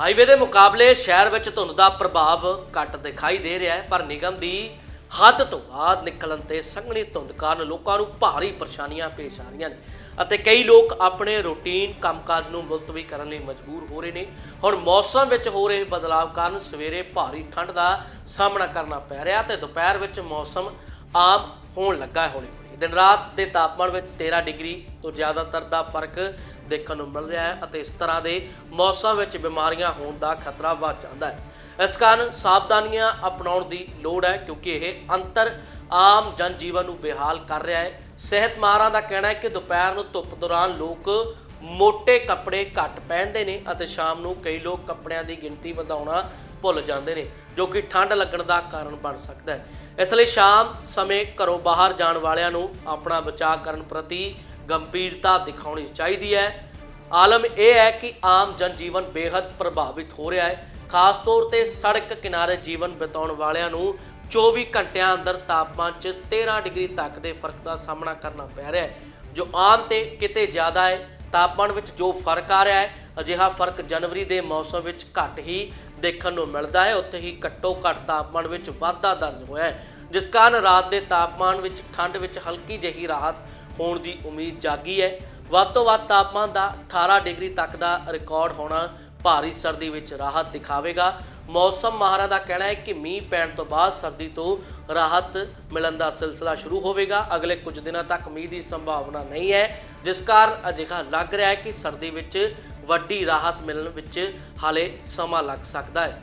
Highway ਦੇ ਮੁਕਾਬਲੇ ਸ਼ਹਿਰ ਵਿੱਚ ਧੁੰਦ ਦਾ ਪ੍ਰਭਾਵ ਘੱਟ ਦਿਖਾਈ ਦੇ ਰਿਹਾ ਹੈ, ਪਰ ਨਿਗਮ ਦੀ ਹੱਦ ਤੋਂ ਬਾਅਦ ਨਿਕਲਣ ਤੇ ਸੰਘਣੀ ਧੁੰਦ ਕਾਰਨ ਲੋਕਾਂ ਨੂੰ ਭਾਰੀ ਪਰੇਸ਼ਾਨੀਆਂ ਪੇਸ਼ ਆ ਰਹੀਆਂ ਨੇ ਅਤੇ ਕਈ ਲੋਕ ਆਪਣੇ ਰੂਟੀਨ ਕੰਮਕਾਜ ਨੂੰ ਮੁਲਤਵੀ ਕਰਨ ਲਈ ਮਜਬੂਰ ਹੋ ਰਹੇ ਨੇ। ਹੁਣ ਮੌਸਮ ਵਿੱਚ ਹੋ ਰਹੇ ਬਦਲਾਅ ਕਾਰਨ ਸਵੇਰੇ ਭਾਰੀ ਠੰਡ ਦਾ ਸਾਹਮਣਾ ਕਰਨਾ ਪੈ ਰਿਹਾ ਤੇ ਦੁਪਹਿਰ ਵਿੱਚ ਮੌਸਮ ਆਮ ਹੋਣ ਲੱਗਾ ਹੈ ਹੌਲੀ ਹੌਲੀ ਦਿਨ ਰਾਤ ਦੇ ਤਾਪਮਾਨ ਵਿੱਚ 13 ਡਿਗਰੀ ਤੋਂ ਜ਼ਿਆਦਾਤਰ ਦਾ ਫ਼ਰਕ ਦੇਖਣ ਨੂੰ ਮਿਲ ਰਿਹਾ ਹੈ ਅਤੇ ਇਸ ਤਰ੍ਹਾਂ ਦੇ ਮੌਸਮ ਵਿੱਚ ਬਿਮਾਰੀਆਂ ਹੋਣ ਦਾ ਖਤਰਾ ਵੱਧ ਜਾਂਦਾ ਹੈ। ਇਸ ਕਾਰਨ ਸਾਵਧਾਨੀਆਂ ਅਪਣਾਉਣ ਦੀ ਲੋੜ ਹੈ ਕਿਉਂਕਿ ਇਹ ਅੰਤਰ ਆਮ ਜਨ ਜੀਵਨ ਨੂੰ ਬੇਹਾਲ ਕਰ ਰਿਹਾ ਹੈ। ਸਿਹਤ ਮਾਹਰਾਂ ਦਾ ਕਹਿਣਾ ਹੈ ਕਿ ਦੁਪਹਿਰ ਨੂੰ ਧੁੱਪ ਦੌਰਾਨ ਲੋਕ ਮੋٹے ਕੱਪੜੇ ਘੱਟ ਪਹਿਨਦੇ ਨੇ ਅਤੇ ਸ਼ਾਮ ਨੂੰ ਕਈ ਲੋਕ ਕੱਪੜਿਆਂ ਦੀ ਗਿਣਤੀ ਵਧਾਉਣਾ ਭੁੱਲ ਜਾਂਦੇ ਨੇ। ਜੋ ਕਿ ਠੰਡ ਲੱਗਣ ਦਾ ਕਾਰਨ ਬਣ ਸਕਦਾ ਹੈ। ਇਸ ਲਈ ਸ਼ਾਮ ਸਮੇਂ ਘਰੋਂ ਬਾਹਰ ਜਾਣ ਵਾਲਿਆਂ ਨੂੰ ਆਪਣਾ ਬਚਾਅ ਕਰਨ ਪ੍ਰਤੀ ਗੰਭੀਰਤਾ ਦਿਖਾਉਣੀ ਚਾਹੀਦੀ ਹੈ। ਆਲਮ ਇਹ ਹੈ ਕਿ ਆਮ ਜਨਜੀਵਨ ਬੇहद ਪ੍ਰਭਾਵਿਤ ਹੋ ਰਿਹਾ ਹੈ। ਖਾਸ ਤੌਰ ਤੇ ਸੜਕ ਕਿਨਾਰੇ ਜੀਵਨ ਬਿਤਾਉਣ ਵਾਲਿਆਂ ਨੂੰ 24 ਘੰਟਿਆਂ ਅੰਦਰ ਤਾਪਮਾਨ 'ਚ 13 ਡਿਗਰੀ ਤੱਕ ਦੇ ਫ਼ਰਕ ਦਾ ਸਾਹਮਣਾ ਕਰਨਾ ਪੈ ਰਿਹਾ ਹੈ। ਜੋ ਆਮ ਤੇ ਕਿਤੇ ਜ਼ਿਆਦਾ ਹੈ, ਤਾਪਮਾਨ ਵਿੱਚ ਜੋ ਫ਼ਰਕ ਆ ਰਿਹਾ ਹੈ, ਅਜਿਹਾ ਫ਼ਰਕ ਜਨਵਰੀ ਦੇ ਮੌਸਮ ਵਿੱਚ ਘੱਟ ਹੀ ਦੇਖਣ ਨੂੰ ਮਿਲਦਾ ਹੈ। ਉੱਥੇ ਹੀ ਘੱਟੋ ਘੱਟ ਤਾਪਮਾਨ ਵਿੱਚ ਵਾਧਾ ਦਰਜ ਹੋਇਆ ਹੈ। ਜਿਸ ਕਾਰਨ ਰਾਤ ਦੇ ਤਾਪਮਾਨ ਵਿੱਚ ਠੰਡ ਵਿੱਚ ਹਲਕੀ ਜਿਹੀ ਰਾਹਤ ਹੋਣ ਦੀ ਉਮੀਦ ਜਾਗੀ ਹੈ। ਵੱਧ ਤੋਂ ਵੱਧ ਤਾਪਮਾਨ ਦਾ 18 ਡਿਗਰੀ ਤੱਕ ਦਾ ਰਿਕਾਰਡ ਹੋਣਾ ਭਾਰੀ ਸਰਦੀ ਵਿੱਚ ਰਾਹਤ ਦਿਖਾਵੇਗਾ। ਮੌਸਮ ਮਾਹਰਾਂ ਦਾ ਕਹਿਣਾ ਹੈ ਕਿ ਮੀਂਹ ਪੈਣ ਤੋਂ ਬਾਅਦ ਸਰਦੀ ਤੋਂ ਰਾਹਤ ਮਿਲਣ ਦਾ ਸਿਲਸਿਲਾ ਸ਼ੁਰੂ ਹੋਵੇਗਾ। ਅਗਲੇ ਕੁਝ ਦਿਨਾਂ ਤੱਕ ਮੀਂਹ ਦੀ ਸੰਭਾਵਨਾ ਨਹੀਂ ਹੈ। ਜਿਸ ਕਾਰਨ ਅਜਿਹਾ ਲੱਗ ਰਿਹਾ ਹੈ ਕਿ ਸਰਦੀ ਵਿੱਚ ਵੱਡੀ ਰਾਹਤ ਮਿਲਣ ਵਿੱਚ ਹਾਲੇ ਸਮਾਂ ਲੱਗ ਸਕਦਾ ਹੈ।